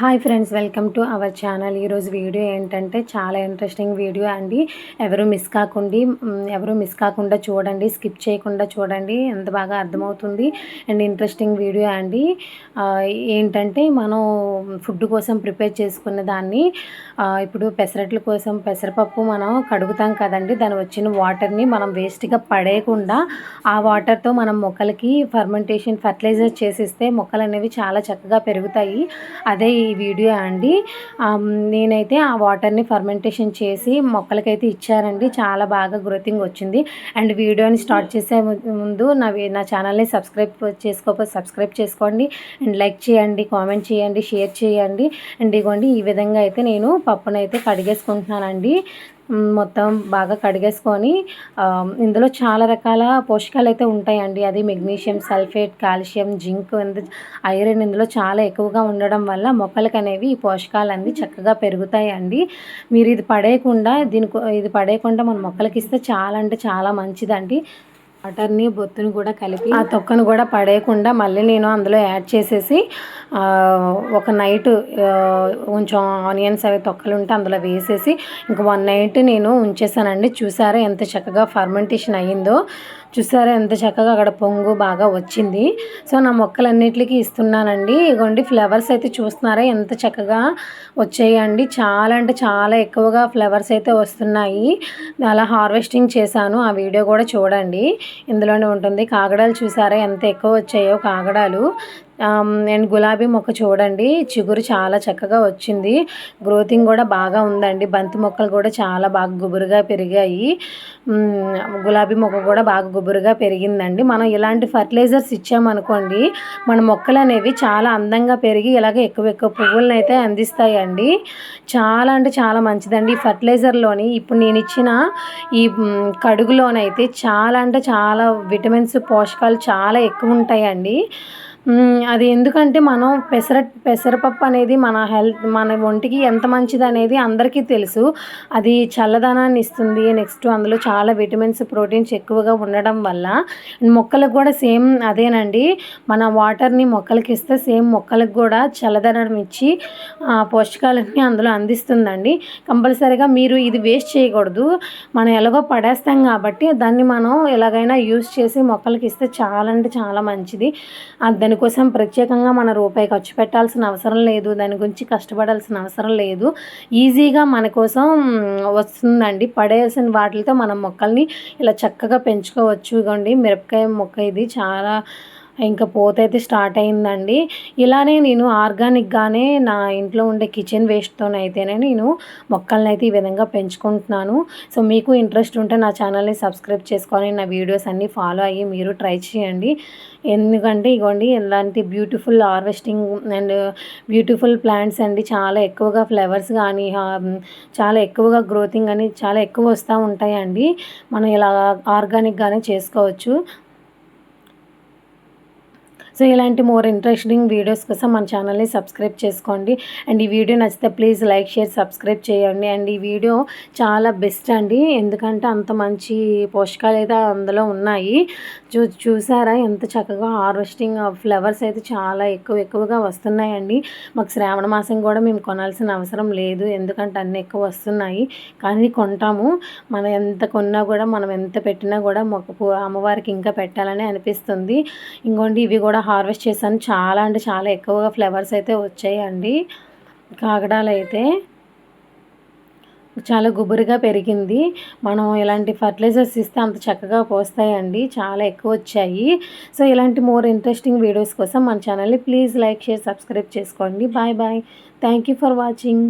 Hi friends welcome to our channel ఈరోజు video ఏంటంటే చాలా ఇంట్రెస్టింగ్ వీడియో అండి. ఎవరు మిస్ కాకుండా ఎవరు మిస్ కాకుండా చూడండి స్కిప్ చేయకుండా చూడండి ఎంత బాగా అర్థమవుతుంది. అండ్ ఇంట్రెస్టింగ్ వీడియో అండి. ఏంటంటే మనం ఫుడ్ కోసం ప్రిపేర్ చేసుకున్న దాన్ని ఇప్పుడు పెసరట్ల కోసం పెసరపప్పు మనం కడుగుతాం కదండి. దాని వచ్చిన వాటర్ని మనం వేస్ట్గా పడేయకుండా ఆ వాటర్తో మనం మొక్కలకి ఫర్మెంటేషన్ ఫర్టిలైజర్ చేసిస్తే మొక్కలు అనేవి చాలా చక్కగా పెరుగుతాయి. అదే ఈ వీడియో అండి. నేనైతే ఆ వాటర్ని ఫర్మెంటేషన్ చేసి మొక్కలకైతే ఇచ్చానండి. చాలా బాగా గ్రోతింగ్ వచ్చింది. అండ్ వీడియోని స్టార్ట్ చేసే ముందు నా నా ఛానల్ని సబ్స్క్రైబ్ చేసుకోకపోతే సబ్స్క్రైబ్ చేసుకోండి. అండ్ లైక్ చేయండి కామెంట్ చేయండి షేర్ చేయండి. అండ్ ఇగోండి ఈ విధంగా అయితే నేను పప్పునైతే కడిగేసుకుంటున్నానండి. మొత్తం బాగా కడిగేసుకొని ఇందులో చాలా రకాల పోషకాలు అయితే ఉంటాయండి. అది magnesium sulphate calcium zinc iron ఇందులో చాలా ఎక్కువగా ఉండడం వల్ల మొక్కలకు అనేవి ఈ పోషకాలు అన్నీ చక్కగా పెరుగుతాయండి. మీరు ఇది పడేయకుండా దీనికి ఇది పడేయకుండా మన మొక్కలకి ఇస్తే చాలా అంటే చాలా మంచిదండి. వాటర్ని బొత్తుని కూడా కలిపి ఆ తొక్కను కూడా పడేయకుండా మళ్ళీ నేను అందులో యాడ్ చేసేసి ఒక నైట్ కొంచెం ఆనియన్స్ అవి తొక్కలు ఉంటే అందులో వేసేసి ఇంక వన్ నైట్ నేను ఉంచేసానండి. చూసారా ఎంత చక్కగా ఫర్మెంటేషన్ అయ్యిందో. చూసారా ఎంత చక్కగా అక్కడ పొంగు బాగా వచ్చింది. సో నా మొక్కలన్నిటికీ ఇస్తున్నానండి. ఇగోండి ఫ్లవర్స్ అయితే చూస్తున్నారా? ఎంత చక్కగా వచ్చాయండి. చాలా అంటే చాలా ఎక్కువగా ఫ్లవర్స్ అయితే వస్తున్నాయి. అలా హార్వెస్టింగ్ చేశాను. ఆ వీడియో కూడా చూడండి. ఇందులోనే ఉంటుంది. కాగడాలు చూసారా? ఎంత ఎక్కువ వచ్చాయో కాగడాలు. అండ్ గులాబీ మొక్క చూడండి. చిగురు చాలా చక్కగా వచ్చింది. గ్రోతింగ్ కూడా బాగా ఉందండి. బంతి మొక్కలు కూడా చాలా బాగా గుబురుగా పెరిగాయి. గులాబీ మొక్క కూడా బాగా గుబురుగా పెరిగిందండి. మనం ఇలాంటి ఫర్టిలైజర్స్ ఇచ్చామనుకోండి మన మొక్కలు అనేవి చాలా అందంగా పెరిగి ఇలాగ ఎక్కువ ఎక్కువ పువ్వులను అయితే అందిస్తాయండి. చాలా అంటే చాలా మంచిదండి. ఈ ఫర్టిలైజర్లోని ఇప్పుడు నేను ఇచ్చిన ఈ కడుగులోనైతే చాలా అంటే చాలా విటమిన్స్ పోషకాలు చాలా ఎక్కువ ఉంటాయండి. అది ఎందుకంటే మనం పెసర పెసరపప్పు అనేది మన హెల్త్ మన ఒంటికి ఎంత మంచిది అనేది అందరికీ తెలుసు. అది చల్లదనాన్ని ఇస్తుంది. నెక్స్ట్ అందులో చాలా విటమిన్స్ ప్రోటీన్స్ ఎక్కువగా ఉండడం వల్ల. మొక్కలకు కూడా సేమ్ అదేనండి. మన వాటర్ని మొక్కలకి ఇస్తే సేమ్ మొక్కలకు కూడా చల్లదనం ఇచ్చి పోషకాలన్నీ అందులో అందిస్తుందండి. కంపల్సరీగా మీరు ఇది వేస్ట్ చేయకూడదు. మనం ఎలాగో పడేస్తాం కాబట్టి దాన్ని మనం ఎలాగైనా యూస్ చేసి మొక్కలకి ఇస్తే చాలా అంటే చాలా మంచిది. దాని దానికోసం ప్రత్యేకంగా మన రూపాయి ఖర్చు పెట్టాల్సిన అవసరం లేదు దాని గురించి కష్టపడాల్సిన అవసరం లేదు. ఈజీగా మన కోసం వస్తుందండి. పడేసిన వాటితో మనం మొక్కల్ని ఇలా చక్కగా పెంచుకోవచ్చు. ఇగోండి మిరపకాయ మొక్క ఇది చాలా ఇంకా పోతైతే స్టార్ట్ అయిందండి. ఇలానే నేను ఆర్గానిక్గానే నా ఇంట్లో ఉండే కిచెన్ వేస్ట్తోనైతేనే నేను మొక్కలను అయితే ఈ విధంగా పెంచుకుంటున్నాను. సో మీకు ఇంట్రెస్ట్ ఉంటే నా ఛానల్ని సబ్స్క్రైబ్ చేసుకొని నా వీడియోస్ అన్నీ ఫాలో అయ్యి మీరు ట్రై చేయండి. ఎందుకంటే ఇగోండి ఇలాంటి beautiful harvesting and beautiful plants అండి చాలా ఎక్కువగా ఫ్లవర్స్ కానీ చాలా ఎక్కువగా గ్రోతింగ్ అని చాలా ఎక్కువ వస్తూ ఉంటాయండి. మనం ఇలా ఆర్గానిక్గానే చేసుకోవచ్చు. సో ఇలాంటి మోర్ ఇంట్రెస్టింగ్ వీడియోస్ కోసం మన ఛానల్ని సబ్స్క్రైబ్ చేసుకోండి. అండ్ ఈ వీడియో నచ్చితే ప్లీజ్ లైక్ షేర్ సబ్స్క్రైబ్ చేయండి. అండ్ ఈ వీడియో చాలా బెస్ట్ అండి. ఎందుకంటే అంత మంచి పోషకాలు అయితే అందులో ఉన్నాయి. చూ చూసారా? ఎంత చక్కగా హార్వెస్టింగ్ ఫ్లవర్స్ అయితే చాలా ఎక్కువ ఎక్కువగా వస్తున్నాయండి. మాకు శ్రావణ మాసం కూడా మేము కొనాల్సిన అవసరం లేదు. ఎందుకంటే అన్నీ ఎక్కువ వస్తున్నాయి. కానీ కొంటాము. మనం ఎంత కొన్నా కూడా మనం ఎంత పెట్టినా కూడా మాకు అమ్మవారికి ఇంకా పెట్టాలని అనిపిస్తుంది. ఇంకోండి ఇవి కూడా హార్వెస్ట్ చేశాను. చాలా అంటే చాలా ఎక్కువగా ఫ్లవర్స్ అయితే వచ్చాయండి. కాగడాలు అయితే చాలా గుబురుగా పెరిగింది. మనం ఇలాంటి ఫర్టిలైజర్స్ ఇస్తే అంత చక్కగా పోస్తాయండి. చాలా ఎక్కువ వచ్చాయి. సో ఇలాంటి మోర్ ఇంట్రెస్టింగ్ వీడియోస్ కోసం మన ఛానల్ని ప్లీజ్ లైక్ షేర్ సబ్స్క్రైబ్ చేసుకోండి. Bye bye. Thank you for watching.